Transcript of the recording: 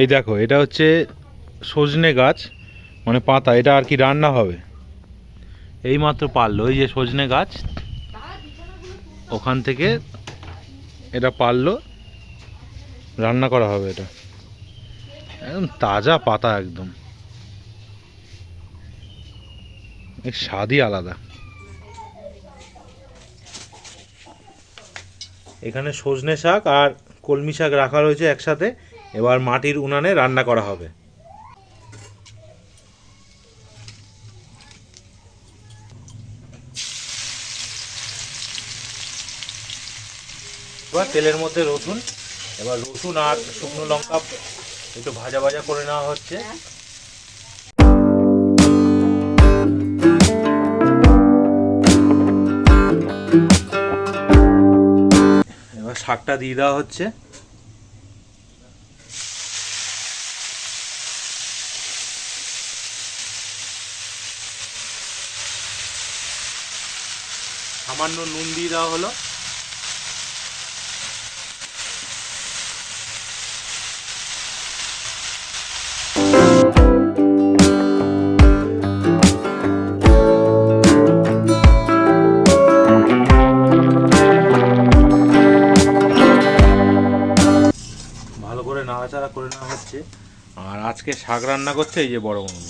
এই দেখো, এটা হচ্ছে সজনে গাছ মানে পাতা, এটা আর কি রান্না হবে? এই মাত্র পারল ওই যে সজনে গাছ, ওখান থেকে এটা পারল, রান্না করা হবে এটা। একদম তাজা পাতা একদম। স্বাদই আলাদা। এখানে সজনে শাক আর কলমি শাক রাখা রয়েছে একসাথে, এবার মাটির উনানে রান্না করা হবে। এবার তেলের মধ্যে রসুন, এবার রসুন আর শুকনো লঙ্কা একটু ভাজা ভাজা করে নেওয়া হচ্ছে। শাকটা দিয়ে দেওয়া হচ্ছে। সামান্য নুন দিয়ে দেওয়া হলো। নাড়াচাড়া করে নেওয়া হচ্ছে। আর আজকে শাক রান্না করছে এই যে বড় মনে